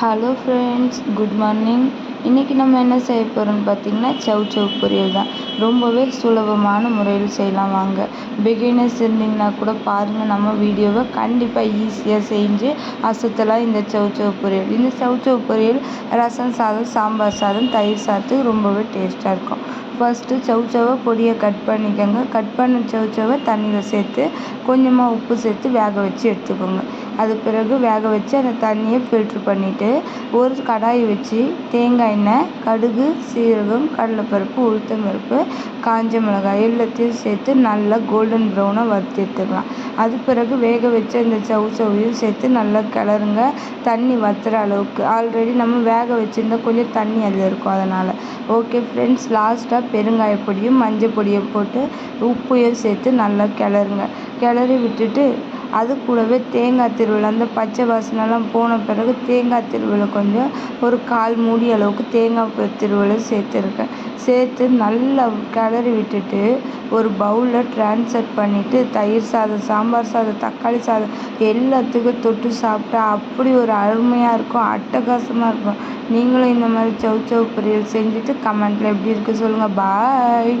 Hello friends good morning இன்றைக்கி நம்ம என்ன செய்ய போகிறோம்னு பார்த்திங்கன்னா சவ் சவ் பொரியல் தான். ரொம்பவே சுலபமான முறையில் செய்யலாம் வாங்க. பிகினர்ஸ் இருந்தீங்கன்னா கூட பாருங்கள் நம்ம வீடியோவை கண்டிப்பாக ஈஸியாக செஞ்சு அசத்தலாம் இந்த சவ் சவ் பொரியல். இந்த சவ் சவ் பொரியல் ரசம் சாதம் சாம்பார் சாதம் தயிர் சாதத்துக்கு ரொம்பவே டேஸ்ட்டாக இருக்கும். ஃபஸ்ட்டு சவுச்சவை பொடியை கட் பண்ணிக்கோங்க. கட் பண்ண சவுச்சவை தண்ணியில் சேர்த்து கொஞ்சமாக உப்பு சேர்த்து வேக வச்சு எடுத்துக்கோங்க. அது பிறகு வேக வச்சு அந்த தண்ணியை ஃபில்ட்ரு பண்ணிவிட்டு ஒரு கடாய் வச்சு தேங்காய் எண்ணெய் கடுகு சீரகம் கடலைப்பருப்பு உளுத்தம்பருப்பு காஞ்ச மிளகாய் எல்லாத்தையும் சேர்த்து நல்லா கோல்டன் ப்ரௌனாக வறுத்து எடுத்துக்கலாம். அது பிறகு வேக வச்ச இந்த சவு சவையும் சேர்த்து நல்லா கிளறுங்க. தண்ணி வற்றுற அளவுக்கு. ஆல்ரெடி நம்ம வேக வச்சுருந்தா கொஞ்சம் தண்ணி அதில் இருக்கும் அதனால். ஓகே ஃப்ரெண்ட்ஸ் லாஸ்ட்டாக பெருங்காய பொடியும் மஞ்சள் பொடியை போட்டு உப்பையும் சேர்த்து நல்லா கிளறுங்க. கிளறி விட்டுட்டு அது கூடவே தேங்காய் திருவல் அந்த பச்சை வாசனைலாம் போன பிறகு தேங்காய் திருவலை கொஞ்சம் ஒரு கால் மூடி அளவுக்கு தேங்காய் திருவிழா சேர்த்துருக்கேன். சேர்த்து நல்லா கிளறி விட்டுட்டு ஒரு பவுலில் ட்ரான்ஸ்ஃபர் பண்ணிவிட்டு தயிர் சாதம் சாம்பார் சாதம் தக்காளி சாதம் எல்லாத்துக்கும் தொட்டு சாப்பிட்டா அப்படி ஒரு அருமையாக இருக்கும் அட்டகாசமாக இருக்கும். நீங்களும் இந்த மாதிரி சவு சவு பொரியல் செஞ்சுட்டு கமெண்ட்டில் எப்படி இருக்குது சொல்லுங்கள் பாய்